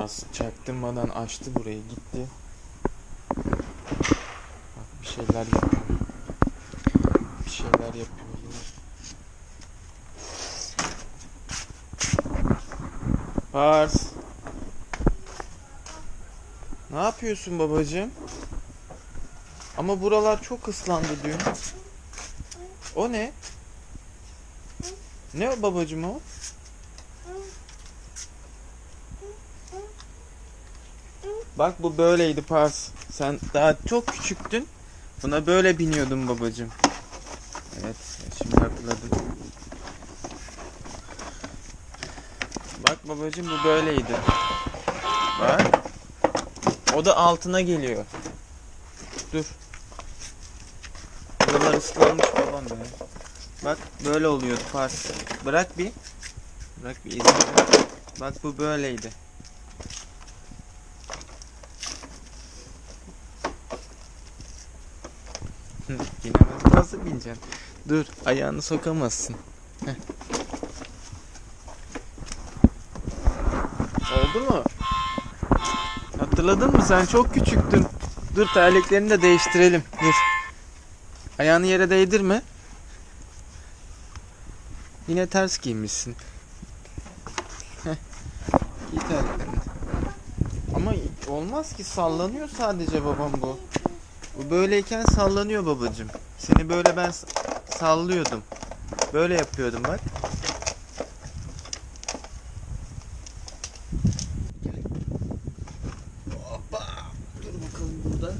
Az çaktırmadan açtı burayı gitti. Bak bir şeyler yapıyor. Bir şeyler yapıyor. Pars. Ne yapıyorsun babacığım? Ama buralar çok ıslandı dün. O ne? Ne babacığım o? Bak bu böyleydi Pars. Sen daha çok küçüktün. Buna böyle biniyordun babacığım. Evet, şimdi hatırladım. Bak babacığım bu böyleydi. Bak. O da altına geliyor. Dur. Buralar ıslanmış babam be. Bak böyle oluyordu Pars. Bırak bir. Bırak bir izle. Bak bu böyleydi. Binemez. Nasıl bineceksin? Dur ayağını sokamazsın. Heh. Oldu mu? Hatırladın mı? Sen çok küçüktün. Dur terliklerini de değiştirelim. Dur. Ayağını yere değdirme. Yine ters giymişsin. Heh. Giy terliklerini. Ama olmaz ki sallanıyor sadece babam bu. Bu böyleyken sallanıyor babacım. Seni böyle ben sallıyordum. Böyle yapıyordum bak. Hoppa. Dur bakalım burada.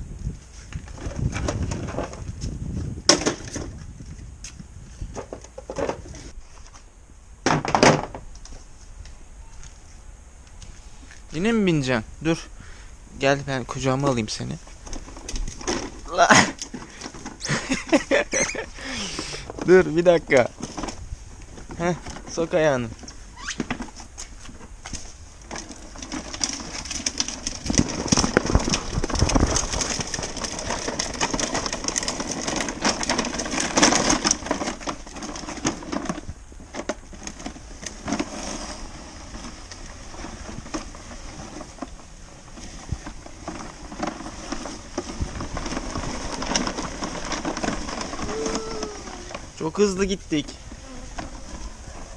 Yine mi bineceksin? Dur. Gel ben kucağıma alayım seni. Dur bir dakika. Heh, sok ayağını. Çok hızlı gittik.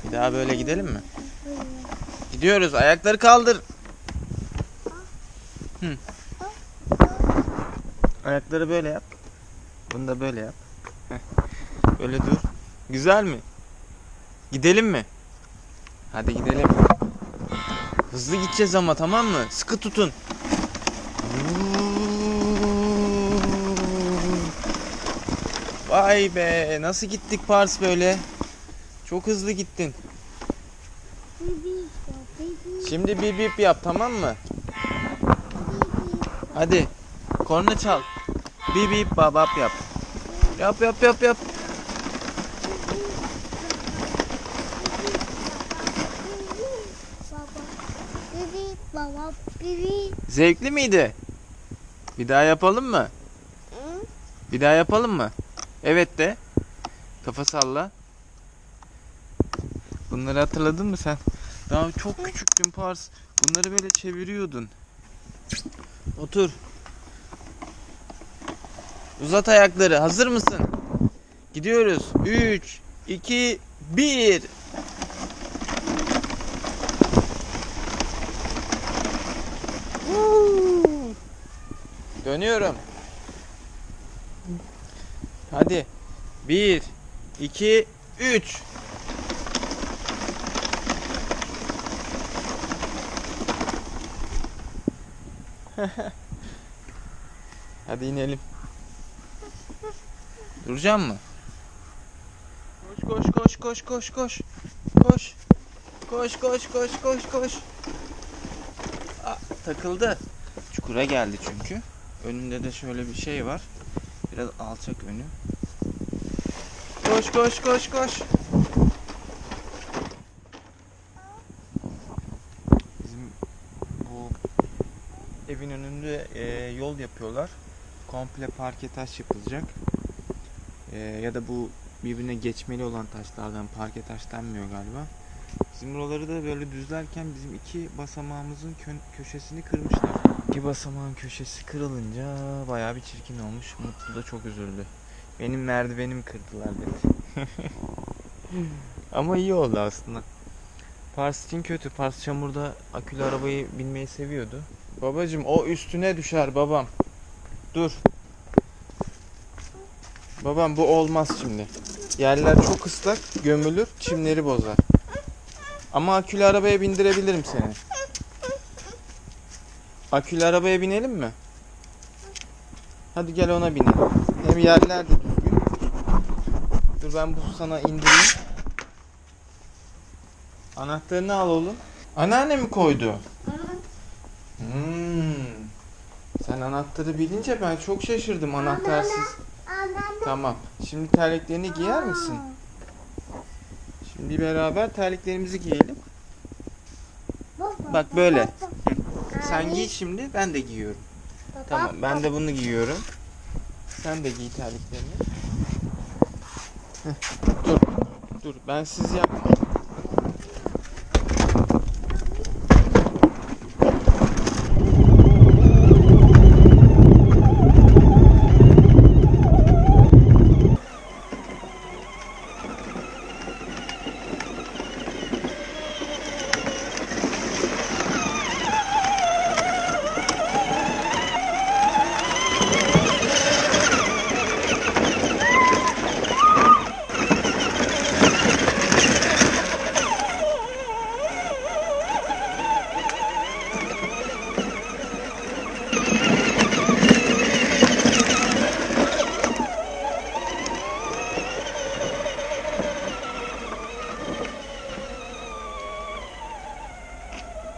Bir daha böyle gidelim mi? Gidiyoruz. Ayakları kaldır. Hı. Ayakları böyle yap. Bunu da böyle yap. Böyle dur. Güzel mi? Gidelim mi? Hadi gidelim. Hızlı gideceğiz ama tamam mı? Sıkı tutun. Vay be nasıl gittik Pars böyle? Çok hızlı gittin. Şimdi bip bip yap tamam mı? Hadi. Korna çal. Bip bip babap yap. Yap yap yap yap. Zevkli miydi? Bir daha yapalım mı? Bir daha yapalım mı? Evet de. Kafa salla. Bunları hatırladın mı sen? Daha çok küçüktün Pars. Bunları böyle çeviriyordun. Otur. Uzat ayakları. Hazır mısın? Gidiyoruz. 3, 2, 1. Dönüyorum. Hadi. 1 2 3 Hadi inelim. Duracağım mı? Koş koş koş koş koş. Koş. Koş koş koş koş koş. Aa, takıldı. Çukura geldi çünkü. Önünde de şöyle bir şey var. Biraz alçak önü. Koş koş koş koş. Bizim bu evin önünde e, yol yapıyorlar. Komple parke taş yapılacak. E, ya da bu birbirine geçmeli olan taşlardan parke taş denmiyor galiba. Bizim buraları da böyle düzlerken bizim iki basamağımızın kö- köşesini kırmışlar. İki basamağın köşesi kırılınca bayağı bir çirkin olmuş. Mutlu da çok üzüldü. Benim merdivenimi kırdılar dedi. Ama iyi oldu aslında. Pars için kötü. Pars çamurda akülü arabayı binmeyi seviyordu. Babacım o üstüne düşer babam. Dur. Babam bu olmaz şimdi. Yerler çok ıslak, gömülür, çimleri bozar. Ama akülü arabaya bindirebilirim seni. Akülü arabaya binelim mi? Hadi gel ona binelim. Hem yerler de düzgün. Dur ben bu sana indireyim. Anahtarını al oğlum. Anneanne mi koydu? Hmm. Sen anahtarı bilince ben çok şaşırdım anahtarsız. Tamam. Şimdi terliklerini giyer misin? Şimdi beraber terliklerimizi giyelim. Bak böyle. Sen giy şimdi ben de giyiyorum. Tamam ben de bunu giyiyorum. Sen de giy terliklerini. Dur. Dur ben siz yapma.